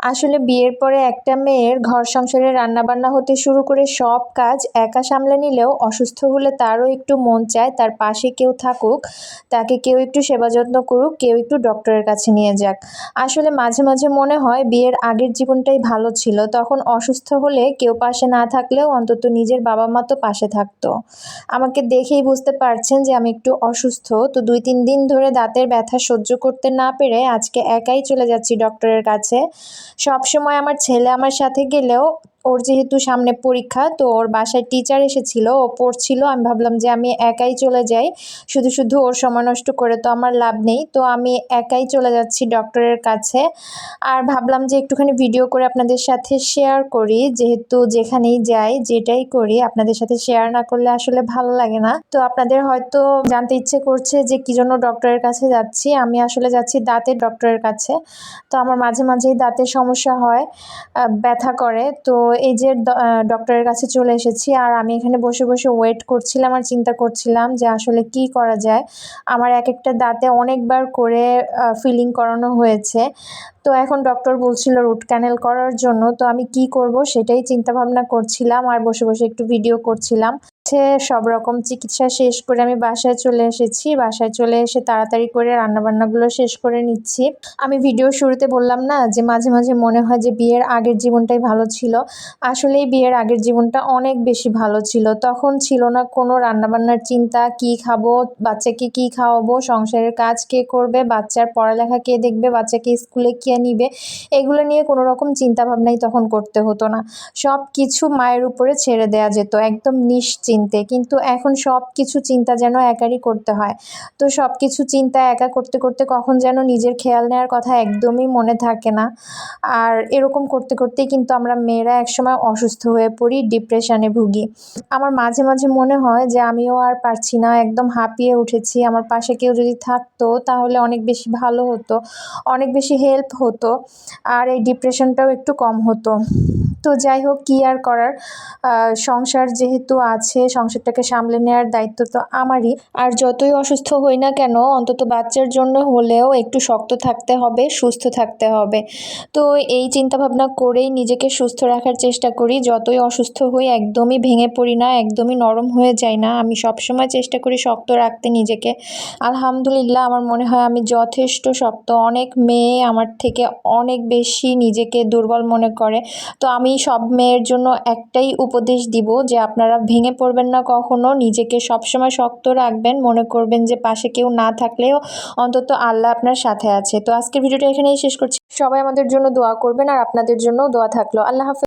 আসলে বিয়ের পরে একটা মেয়ের ঘর সংসারে রান্নাবান্না হতে শুরু করে সব কাজ একা সামলে নিলেও অসুস্থ হলে তারও একটু মন চায়, তার পাশে কেউ থাকুক, তাকে কেউ একটু সেবা যত্ন করুক, কেউ একটু ডক্টরের কাছে নিয়ে যাক। আসলে মাঝে মাঝে মনে হয় বিয়ের আগের জীবনটাই ভালো ছিল, তখন অসুস্থ হলে কেউ পাশে না থাকলেও অন্তত নিজের বাবা মা তো পাশে থাকতো। আমাকে দেখেই বুঝতে পারছেন যে আমি একটু অসুস্থ, তো দুই তিন দিন ধরে দাঁতের ব্যথা সহ্য করতে না পেরে আজকে একাই চলে যাচ্ছি ডক্টরের কাছে। সব সময় আমার ছেলে আমার সাথে গেলেও ওর যেহেতু সামনে পরীক্ষা, তো ওর বাসায় টিচার এসেছিল, ও পড়ছিল। আমি ভাবলাম যে আমি একাই চলে যাই, শুধু শুধু ওর সময় নষ্ট করে তো আমার লাভ নেই। তো আমি একাই চলে যাচ্ছি ডক্টরের কাছে। আর ভাবলাম যে একটুখানি ভিডিও করে আপনাদের সাথে শেয়ার করি, যেহেতু যেখানেই যাই, যেটাই করি, আপনাদের সাথে শেয়ার না করলে আসলে ভালো লাগে না। তো আপনাদের হয়তো জানতে ইচ্ছে করছে যে কী জন্য ডক্টরের কাছে যাচ্ছি। আমি আসলে যাচ্ছি দাঁতের ডক্টরের কাছে। তো আমার মাঝে মাঝেই দাঁতের সমস্যা হয় ব্যথা করে। তো এই যে ডক্টরের কাছে চলে এসেছি আর আমি এখানে বসে বসে ওয়েট করছিলাম আর চিন্তা করছিলাম যে আসলে কি করা যায়। আমার এক একটা দাঁতে অনেকবার করে ফিলিং করানো হয়েছে। তো এখন ডক্টর বলছিল রুট ক্যানেল করার জন্য, তো আমি কি করব সেটাই চিন্তা ভাবনা করছিলাম আর বসে বসে একটু ভিডিও করছিলাম। হচ্ছে সব রকম চিকিৎসা শেষ করে আমি বাসায় চলে এসেছি, বাসায় চলে এসে তাড়াতাড়ি করে রান্নাবান্নাগুলো শেষ করে নিচ্ছি। আমি ভিডিও শুরুতে বললাম না যে মাঝে মাঝে মনে হয় যে বিয়ের আগের জীবনটাই ভালো ছিল। আসলেই বিয়ের আগের জীবনটা অনেক বেশি ভালো ছিল। তখন ছিল না কোনো রান্নাবান্নার চিন্তা, কি খাব, বাচ্চাকে কি খাওয়াবো, সংসারের কাজ কে করবে, বাচ্চার পড়ালেখা কে দেখবে, বাচ্চাকে স্কুলে কে নিবে। এগুলো নিয়ে কোনো রকম চিন্তা ভাবনাই তখন করতে হতো না। সব কিছু মায়ের উপরে ছেড়ে দেওয়া যেত, একদম নিশ্চিন্তে। কিন্তু এখন সব কিছু চিন্তা যেন একারই করতে হয়। তো সব কিছু চিন্তা একা করতে করতে কখন যেন নিজের খেয়াল নেওয়ার কথা একদমই মনে থাকে না। আর এরকম করতে, করতেই কিন্তু আমরা মেয়েরা একসময় অসুস্থ হয়ে পড়ি, ডিপ্রেশনে ভুগি। আমার মাঝে মাঝে মনে হয় যে আমিও আর পারছি না, একদম হাঁপিয়ে উঠেছি। আমার পাশে কেউ যদি থাকতো তাহলে অনেক বেশি ভালো হতো। অনেক বেশি হেল্প হতো আর এই ডিপ্রেশনটাও একটু কম হতো। তো যাই হোক, কী আর করার? সংসার যেহেতু আছে, সংসারটাকে সামলে নেওয়ার দায়িত্ব তো আমারই। আর যতই অসুস্থ হই না কেন, অন্তত বাচ্চার জন্য হলেও একটু শক্ত থাকতে হবে, সুস্থ থাকতে হবে। তো এই চিন্তাভাবনা করেই নিজেকে সুস্থ রাখার চেষ্টা করি। যতই অসুস্থ হই, একদমই ভেঙে পড়ি না, একদমই নরম হয়ে যায় না। আমি সবসময় চেষ্টা করি শক্ত রাখতে নিজেকে। আলহামদুলিল্লাহ, আমার মনে হয় আমি যথেষ্ট শক্ত। অনেক মেয়ে আমার থেকে অনেক বেশি নিজেকে দুর্বল মনে করে। তো আমি সব মেয়ের জন্য একটাই উপদেশ দিব যে আপনারা ভেঙে পড়বেন না কখনো, নিজেকে সবসময় শক্ত রাখবেন, মনে করবেন যে পাশে কেউ না থাকলেও অন্তত আল্লাহ আপনার সাথে আছে। তো আজকের ভিডিওটা এখানেই শেষ করছি। সবাই আমাদের জন্য দোয়া করবেন আর আপনাদের জন্য দোয়া থাকল। আল্লাহ হাফেজ।